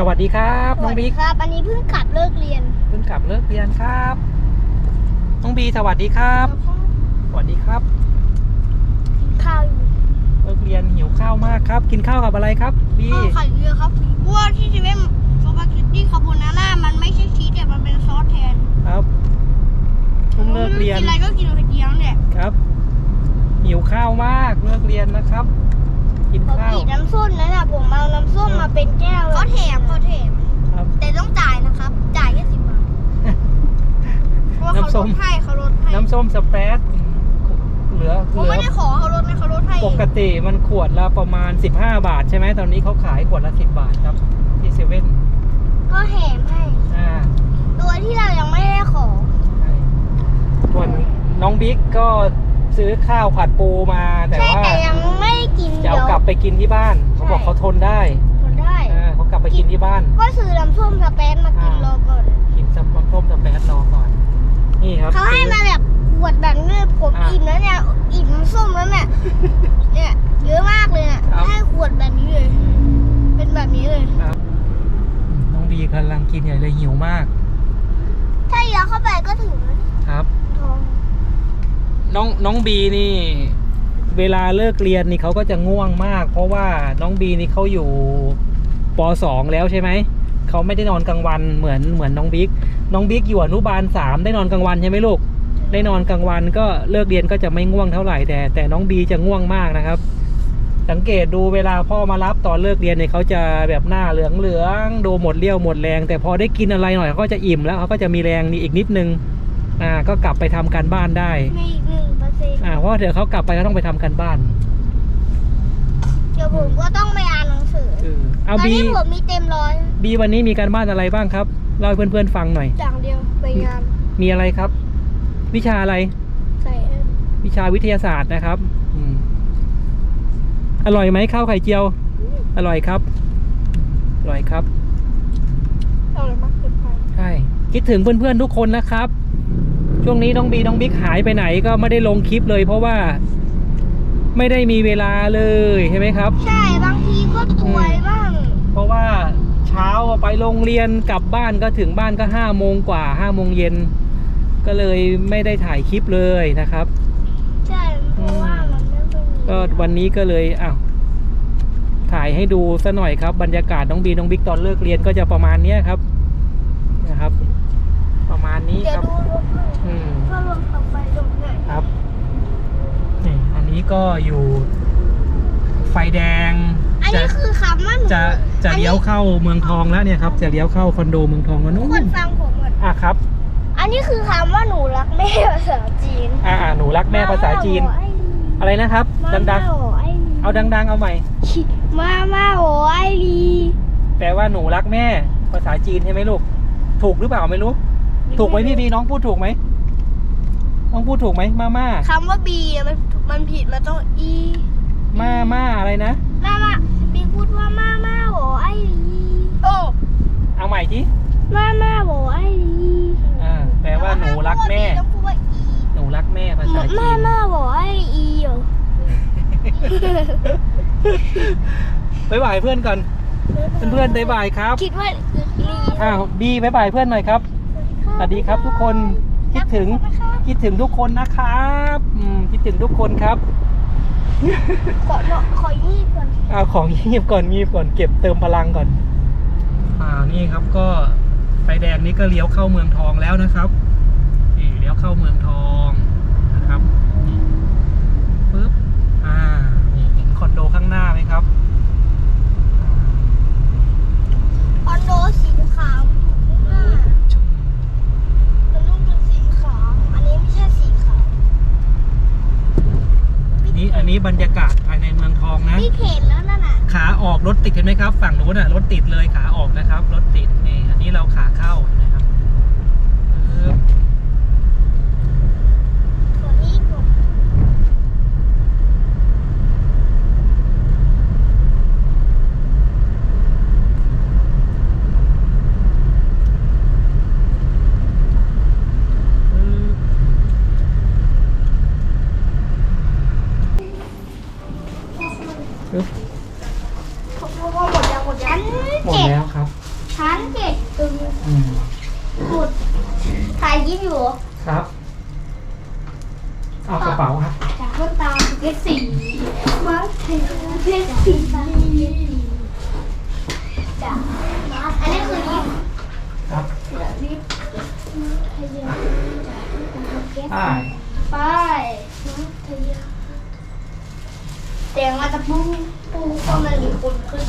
สวัสดีครับน้องบิ๊กครับ อันนี้เพิ่งกลับเลิกเรียน เพิ่งกลับเลิกเรียนครับ น้องบีสวัสดีครับ สวัสดีครับกินข้าวอยู่เลิกเรียนหิวข้าวมากครับ กินข้าวกับอะไรครับ บีข้าวไข่เรือครับเพราะว่าที่เซเว่นสปาเกตตี้คาโบนาร่ามันไม่ใช่ชีสแต่มันเป็นซอสแทน ครับเพิ่งเลิกเรียนกินอะไรก็กินกระเทียมเนี่ยครับหิวข้าวมากเลิกเรียนนะครับ กินปกข้าวติน้ำส้มนั้นอะผมเอาน้ำส้มมาเป็นแก้วเขาแถมเข ส้มสเปรดเหลือผมเหลืไม่อได้ขอเขาลดนะเขาลดให้ปกติมันขวดละประมาณ 15 บาทใช่ไหมตอนนี้เขาขายขวดละ 10 บาทครับ ที่เซเว่นก็แถมให้ อ่าโดยที่เรายังไม่ได้ขอใช่ส่วนน้องบิ๊กก็ซื้อข้าวผัดปูมาแต่ใช่ว่าแต่ยังไม่ได้กินจะเอากลับไปกินที่บ้าน เขาบอกเขาทนได้ทนได้ อ่าเขากลับไปกินที่บ้าน ก็ซื้อน้ำส้ม นแบบนี้เลย ครับน้องบีกำลังกินใหญ่เลยหิวมาก ถ้าเยอะเข้าไปก็ถึงครับท้องน้องน้องบีนี่ เวลาเลิกเรียนนี่เขาก็จะง่วงมาก เพราะว่าน้องบีนี่เขาอยู่ปสองแล้วใช่ไหมเขาไม่ได้นอนกลางวันเหมือนเหมือนน้องบิ๊กน้องบิ๊กอยู่อนุบาลสามได้นอนกลางวันใช่ไหมลูกได้นอนกลางวันก็เลิกเรียนก็จะไม่ง่วงเท่าไหร่แต่แต่น้องบีจะง่วงมากนะครับ สังเกตดูเวลาพ่อมารับตอนเลิกเรียนเนี่ยเขาจะแบบหน้าเหลืองเหลืองๆดูหมดเรี่ยวหมดแรง แต่พอได้กินอะไรหน่อยเขาก็จะอิ่มแล้วเขาก็จะมีแรงนี่อีกนิดนึงอ่าก็กลับไปทำการบ้านได้มีอีกหนึ่งเปอร์เซ็นต์อ่าเพราะว่าเดี๋ยวเขากลับไปก็ต้องไปทำการบ้านเดี๋ยวผมก็ต้องไปอ่านหนังสือเออตเอาอนบีนี้ผมมีเต็มร้อยบีวันนี้มีการบ้านอะไรบ้างครับเล่าให้เพื่อนๆฟังหน่อยอย่างเดียวไปงานมีอะไรครับ วิชาอะไรใส่เอ็นวิชาวิทยาศาสตร์นะครับ อืมอร่อยไหมข้าวไข่เจียว อร่อยครับ อร่อยครับเอาอะไรมาเก็บไปใช่คิดถึงเพื่อนๆทุกคนนะครับ ช่วงนี้น้องบีน้องบิ๊กหายไปไหนก็ไม่ได้ลงคลิปเลย เพราะว่า ไม่ได้มีเวลาเลยใช่ไหมครับ ใช่บางทีก็ป่วยบ้าง เพราะว่าเช้าไปโรงเรียนกลับบ้านก็ถึงบ้านก็ห้าโมงกว่าห้าโมงเย็นก็เลยไม่ได้ถ่ายคลิปเลยนะครับ ใช่เพราะว่ามันไม่ค่อยมี ก็วันนี้ก็เลยอ้าวถ่ายให้ดูซะหน่อยครับ บรรยากาศน้องบีน้องบิ๊กตอนเลิกเรียนก็จะประมาณเนี้ยครับนะครับ ประมาณนี้เดี๋ยควรับดูรถหน่อยอืมเพื่อรวมต่อไปตรงไหนครับนี่อันนี้ก็อยู่ ไฟแดงอันจะนี้คือคำว่าหนูจะจะอันนี้เลี้ยวเข้าเมืองทองแล้วเนี่ยครับ จะเลี้ยวเข้าคอนโดเมืองทองแล้วทุนู่กคนนฟังผมก่อนอะครับ อันนี้คือคำว่าหนูรักแม่ภาษาจีนอ่าอ่าหนูรักแม่ภาษาจีน อะไรนะครับ ดังๆ เอาดัง ๆ เอาใหม่ๆมาม่าโอไอลีแปลว่าหนูรักแม่ ภาษาจีนใช่ไหมลูก ถูกหรือเปล่าไม่รู้ ถูกไหมพี่บีน้องพูดถูกไหมน้องพูดถูกไหมมาม่าคำว่าบีมันมันผิดมันต้องอีมาม่าอะไรนะ มาม่าบีพูดว่ามาม่าโอไอลีโอ้เอาใหม่ทีมาม่าโอไอลีอ่าแปลว่าหนูรักแม่ ภาษาจีมานม่าโอไออีเหรอบ๊ายบายเพื่อนก่อนเพื่อนๆบ๊ายบายครับ คิดว่าลีอ้าวบีบ๊ายบายเพื่อนหน่อยครับสวัสดีครับทุกคนคิดถึงคิดถึงทุกคนนะครับอืมคิดถึงทุกคนครับขอเนาะขอยี่ก่อนเอาของงีบก่อนงีบก่อนเก็บเติมพลังก่อนอ่านี่ครับก็ไฟแดงนี้ก็เลี้ยวเข้าเมืองทองแล้วนะครับนี่เลี้ยวเข้าเมืองทองนะครับนี่ปึ๊บอ่านี่เห็นคอนโดข้างหน้าไหมครับอ่า คอนโดสีขาวอยู่ข้างหน้า ชุ่ม มันต้องเป็นสีขาว อันนี้ไม่ใช่สีขาว นี่อันนี้บรรยากาศภายในเมืองทองนะพี่เห็นแล้วนั่นน่ะขาออกรถติดเห็นไหมครับ ฝั่งนู้นน่ะรถติดเลยขาออกนะครับ รถติดนี่อันนี้เราขาเข้าเห็นะครับปึ๊บ พูดถ่ายยิ้มอยู่ครับ เอากระเป๋าครับจากต้นตาเพชรสีมาถึงเพชรสีจากอันนี้คือยิ้มครับยิ้มไปไปแต่งมาจะปูปูก็มันมีคนขึ้น